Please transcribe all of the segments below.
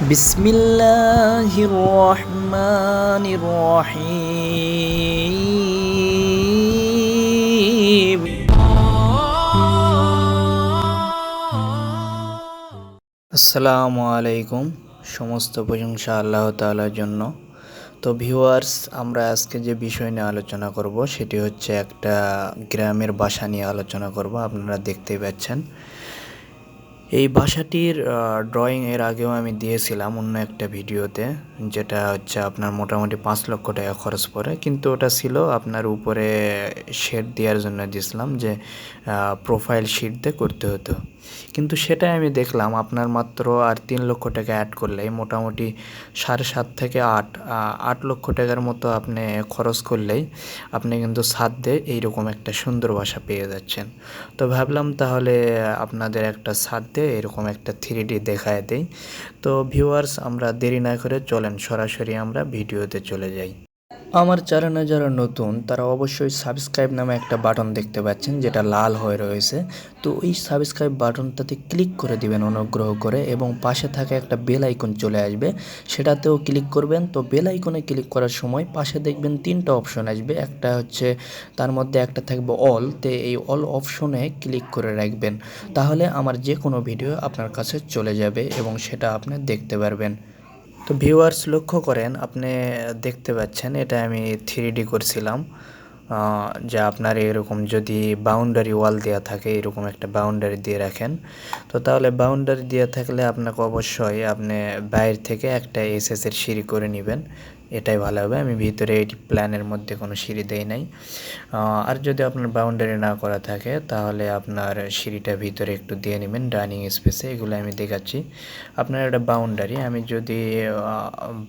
بسم الله الرحمن الرحيم আসসালামু আলাইকুম সমস্ত প্রশংসা আল্লাহ তাআলার জন্য তো ভিউয়ার্স আমরা আজকে যে বিষয় নিয়ে আলোচনা করব সেটি হচ্ছে একটা গ্রামের বাসা নিয়ে আলোচনা করব আপনারা দেখতেই পাচ্ছেন এই বাসাটির ড্রয়িং এর আগেও আমি দিয়েছিলাম অন্য একটা ভিডিওতে, যেটা হচ্ছে আপনার মোটামুটি পাঁচ লক্ষ টাকা খরচ পড়ে। কিন্তু ওটা ছিল আপনার উপরে শেড দেওয়ার জন্য দিয়েছিলাম যে প্রোফাইল শিট দিয়ে করতে হতো। কিন্তু সেটাই আমি দেখলাম আপনার মাত্র আর তিন লক্ষ টাকা অ্যাড করলেই মোটামুটি সাড়ে সাত থেকে আট আট লক্ষ টাকার মতো আপনি খরচ করলেই আপনি কিন্তু ছাদ দিয়ে এইরকম একটা সুন্দর বাসা পেয়ে যাচ্ছেন। তো ভাবলাম তাহলে আপনাদের একটা ছাদ দিয়ে এরকম একটা থ্রি ডি দেখায় দেই। তো ভিউয়ার্স আমরা দেরি না করে চলেন সরাসরি আমরা ভিডিওতে চলে যাই। আমার চ্যানেলে যারা নতুন, তারা অবশ্যই সাবস্ক্রাইব নামে একটা বাটন দেখতে পাচ্ছেন, যেটা লাল হয়ে রয়েছে। তো ওই সাবস্ক্রাইব বাটনটাতে ক্লিক করে দিবেন অনুগ্রহ করে, এবং পাশে থাকা একটা বেল আইকন চলে আসবে। সেটাতেও ক্লিক করবেন। তো বেল আইকনে ক্লিক করার সময় পাশে দেখবেন তিনটা অপশন আসবে। একটা হচ্ছে, তার মধ্যে একটা থাকবে অল তে এই অল অপশনে ক্লিক করে রাখবেন। তাহলে আমার যে কোনো ভিডিও আপনার কাছে চলে যাবে, এবং সেটা আপনি দেখতে পারবেন। তো ভিউয়ার্স লক্ষ্য করেন আপনি দেখতে পাচ্ছেন এটা আমি থ্রি করছিলাম। যে আপনার এরকম যদি বাউন্ডারি ওয়াল দেওয়া থাকে, এরকম একটা বাউন্ডারি দিয়ে রাখেন, তো তাহলে বাউন্ডারি দেওয়া থাকলে আপনাকে অবশ্যই আপনি বাইরে থেকে একটা এসএসের সিঁড়ি করে নেবেন। এটাই ভালো হবে। আমি ভিতরে এটি প্ল্যানের মধ্যে কোনো সিঁড়ি দেই নাই। আর যদি আপনার বাউন্ডারি না করা থাকে, তাহলে আপনার সিঁড়িটা ভিতরে একটু দিয়ে নেবেন ডাইনিং স্পেসে এগুলো আমি দেখাচ্ছি। আপনার একটা বাউন্ডারি আমি যদি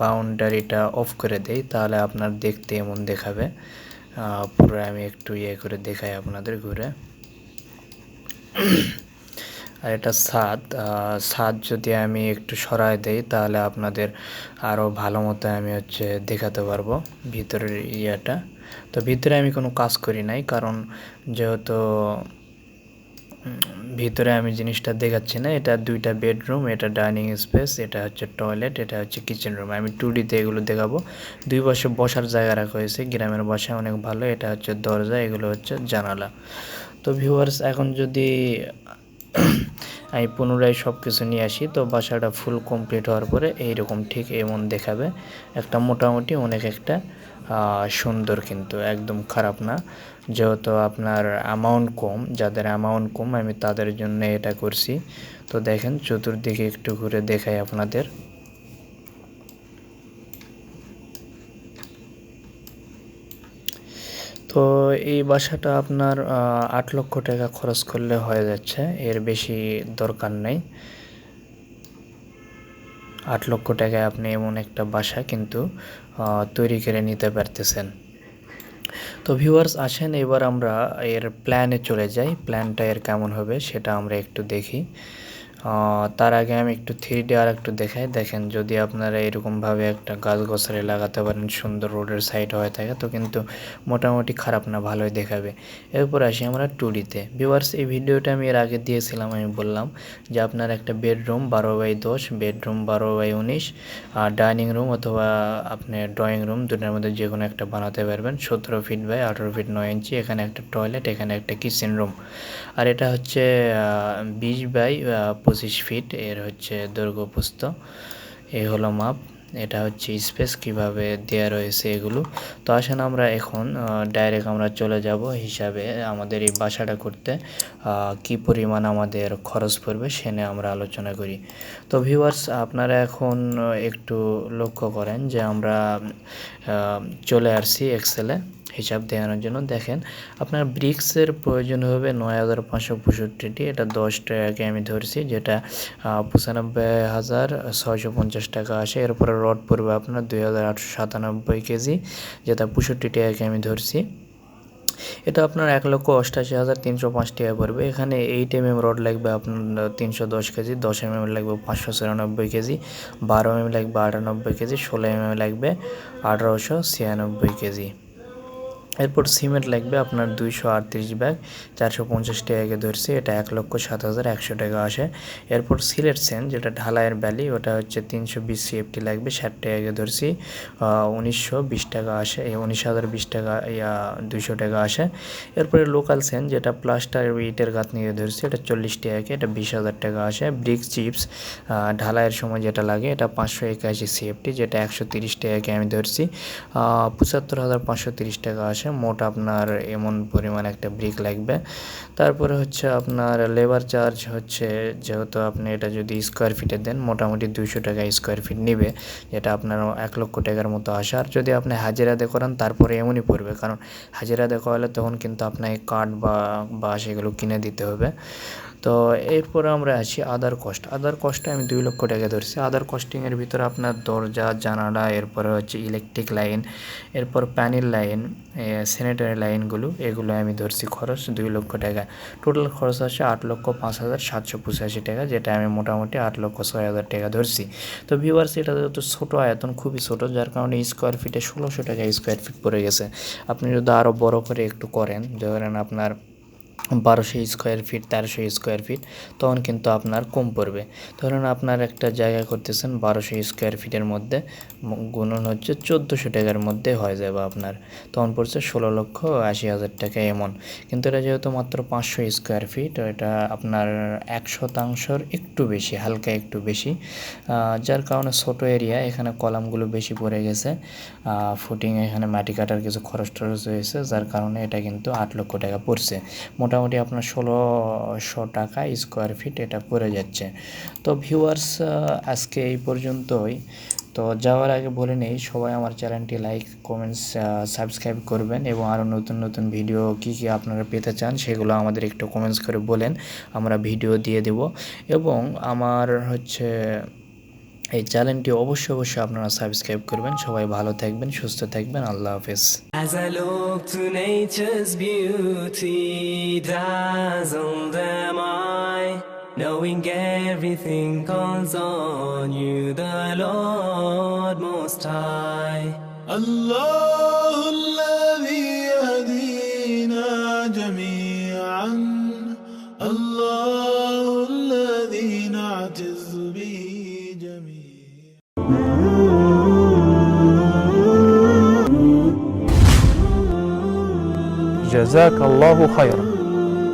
বাউন্ডারিটা অফ করে দেই, তাহলে আপনার দেখতে এমন দেখাবে। পুরো আমি একটু ইয়ে করে দেখাই আপনাদের ঘুরে। আর এটা স্বাদ স্বাদ যদি আমি একটু সরাই দেই, তাহলে আপনাদের আরও ভালো মতো আমি হচ্ছে দেখাতে পারব ভিতরের ইয়েটা। তো ভিতরে আমি কোনো কাজ করি নাই, কারণ যেহেতু ভিতরে আমি জিনিসটা দেখাচ্ছি না। এটা দুইটা বেডরুম, এটা ডাইনিং স্পেস, এটা হচ্ছে টয়লেট, এটা হচ্ছে কিচেন রুম। আমি টু ডিতে এগুলো দেখাবো। দুই পাশে বসার জায়গা রাখা হয়েছে, গ্রামের বাসা অনেক ভালো। এটা হচ্ছে দরজা, এগুলো হচ্ছে জানালা। তো ভিউয়ার্স এখন যদি আমি পুনরায় সব কিছু নিয়ে আসি, তো বাসাটা ফুল কমপ্লিট হওয়ার পরে এইরকম ঠিক এমন দেখাবে। একটা মোটামুটি অনেক একটা সুন্দর কিন্তু, একদম খারাপ না। যেহেতু আপনার অ্যামাউন্ট কম, যাদের অ্যামাউন্ট কম, আমি তাদের জন্য এটা করছি। তো দেখেন, চতুর্দিকে একটু ঘুরে দেখাই আপনাদের। তো এই বাসাটা আপনার আট লক্ষ টাকা খরচ করলে হয়ে যাচ্ছে। এর বেশি দরকার নেই। আট লক্ষ টাকায় আপনি এমন একটা বাসা কিন্তু তৈরি করে নিতে পারতেছেন। তো ভিউয়ার্স আসেন, এবার আমরা এর প্ল্যানে চলে যাই। প্ল্যানটা এর কেমন হবে সেটা আমরা একটু দেখি। তার আগে আমি একটু থ্রি ডি আর একটু দেখাই। দেখেন, যদি আপনারা এরকমভাবে একটা গাছ গোছারি লাগাতে পারেন, সুন্দর রোডের সাইড হয়ে থাকে, তো কিন্তু মোটামুটি খারাপ না, ভালোই দেখাবে। এরপর আসি আমরা টু ডিতে ভিউয়ার্স এই ভিডিওটা আমি এর আগে দিয়েছিলাম, আমি বললাম যে আপনার একটা বেডরুম বারো বাই দশ বেডরুম বারো বাই উনিশ, আর ডাইনিং রুম অথবা আপনি ড্রয়িং রুম দুটার মধ্যে যে কোনো একটা বানাতে পারবেন। সতেরো ফিট বাই আঠেরো ফিট নয় ইঞ্চি এখানে একটা টয়লেট এখানে একটা কিচেন রুম আর এটা হচ্ছে বিশ বাই পঁচিশ ফিট এর হচ্ছে দৈর্ঘ্য প্রস্থ। এই হলো মাপ, এটা হচ্ছে স্পেস কীভাবে দেয়া রয়েছে এগুলো। তো আসেন আমরা এখন ডাইরেক্ট আমরা চলে যাব হিসাবে আমাদের এই বাসাটা করতে কি পরিমাণ আমাদের খরচ পড়বে সে নিয়ে আমরা আলোচনা করি। তো ভিউয়ার্স আপনারা এখন একটু লক্ষ্য করেন যে আমরা চলে আসছি এক্সেলে হিসাব দেখানোর জন্য। দেখেন, আপনার ব্রিক্সের প্রয়োজন হবে নয় হাজার পাঁচশো পঁয়ষট্টিটি। এটা দশ টাকাকে আমি ধরছি, যেটা পঁচানব্বই হাজার ছয়শো পঞ্চাশ টাকা আসে। এরপরে রড পড়বে আপনার দুই হাজার আটশো সাতানব্বই কেজি, যেটা পঁয়ষট্টি টাকাকে আমি ধরছি। এটা আপনার এক লক্ষ অষ্টাশি হাজার তিনশো পাঁচ টাকা পড়বে। এখানে এইট এম এম রড লাগবে আপনার তিনশো দশ কেজি, দশ এম এম লাগবে পাঁচশো চুরানব্বই কেজি, বারো এম লাগবে আটানব্বই কেজি, ষোলো এম লাগবে আঠারোশো ছিয়ানব্বই কেজি। এরপর সিমেন্ট লাগবে আপনার দুইশো আটত্রিশ ব্যাগ, চারশো পঞ্চাশ টাকাকে ধরছি, এটা এক লক্ষ সাত হাজার একশো টাকা আসে। এরপর সিলেট সেন যেটা ঢালাইয়ের ব্যালি ওটা হচ্ছে তিনশো বিশ সিএফটি লাগবে, ষাট টাকাকে ধরছি উনিশশো বিশ টাকা আসে উনিশ হাজার বিশ টাকা দুইশো টাকা আসে। এরপরে লোকাল সেন যেটা প্লাস্টার ইটের গাত নিয়ে ধরছি, এটা চল্লিশ টাকাকে এটা বিশ হাজার টাকা আসে। ব্রিক চিপস ঢালাইয়ের সময় যেটা লাগে, এটা পাঁচশো একাশি সিএফটি, যেটা একশো তিরিশ টাকাকে আমি ধরছি পঁচাত্তর হাজার পাঁচশো তিরিশ টাকা আসে। মোট আপনার এমন পরিমাণ একটা ব্রিক লাগবে। তারপরে হচ্ছে আপনার লেবার চার্জ হচ্ছে, যেহেতু আপনি এটা যদি স্কোয়ার ফিটে দেন, মোটামুটি দুইশো টাকা স্কোয়ার ফিট নেবে, যেটা আপনার এক লক্ষ টাকার মতো আসে। আর যদি আপনি হাজিরাতে করেন, তারপরে এমনই পড়বে, কারণ হাজিরাতে করালে তখন কিন্তু আপনাকে কাঠ বা বাঁশ এগুলো কিনে দিতে হবে। তো এরপরে আমরা আছি আদার কস্ট আদার কস্টে আমি দুই লক্ষ টাকা ধরছি। আদার কস্টিংয়ের ভিতরে আপনার দরজা, জানালা, এরপরে হচ্ছে ইলেকট্রিক লাইন এরপর প্যানেল লাইন স্যানিটারি লাইনগুলো এগুলো আমি ধরছি খরচ দুই লক্ষ টাকা। টোটাল খরচ আছে আট লক্ষ পাঁচ হাজার সাতশো পঁচাশি টাকা, যেটা আমি মোটামুটি আট লক্ষ ছয় হাজার টাকা ধরছি। তো ভিউয়ার্স এটা যেহেতু ছোটো আয়তন, খুবই ছোটো, যার কারণে স্কোয়ার ফিটে ষোলোশো টাকা স্কোয়ার ফিট পড়ে গেছে। আপনি যদি আরও বড় করে একটু করেন, ধরেন আপনার বারোশো স্কোয়ার ফিট তেরোশো স্কোয়ার ফিট তখন কিন্তু আপনার কম পড়বে। ধরুন আপনার একটা জায়গা করতেছেন, বারোশো স্কোয়ার ফিটের মধ্যে, গুণন হচ্ছে চোদ্দোশো টাকার মধ্যে হয়ে যাবে আপনার। তখন পড়ছে ষোলো লক্ষ আশি হাজার টাকা এমন। কিন্তু এটা যেহেতু মাত্র পাঁচশো স্কোয়ার ফিট এটা আপনার এক শতাংশর একটু বেশি, হালকা একটু বেশি। যার কারণে ছোটো এরিয়া এখানে কলামগুলো বেশি পড়ে গেছে। ফুটিং এখানে মাটি কাটার কিছু খরচ টরচ হয়েছে, যার কারণে এটা কিন্তু আট লক্ষ টাকা পড়ছে। মোটামুটি আপনার ষোলোশো টাকা স্কোয়ার ফিট এটা পড়ে যাচ্ছে। তো ভিউয়ার্স আজকে এই পর্যন্তই। তো যাওয়ার আগে বলে নেই, সবাই আমার চ্যানেলটি লাইক কমেন্টস সাবস্ক্রাইব করবেন এবং আরও নতুন নতুন ভিডিও কী কী আপনারা পেতে চান সেগুলো আমাদের একটু কমেন্টস করে বলেন, আমরা ভিডিও দিয়ে দেব। এবং আমার হচ্ছে এই চ্যানেলটি অবশ্যই অবশ্যই আপনারা সাবস্ক্রাইব করবেন সবাই ভালো থাকবেন সুস্থ থাকবেন আল্লাহ হাফেজ As I look to nature's beauty, dazzled am I, knowing everything calls on you, the Lord Most High. الله الذي يهدينا جميعا الله جزاك الله خيرا.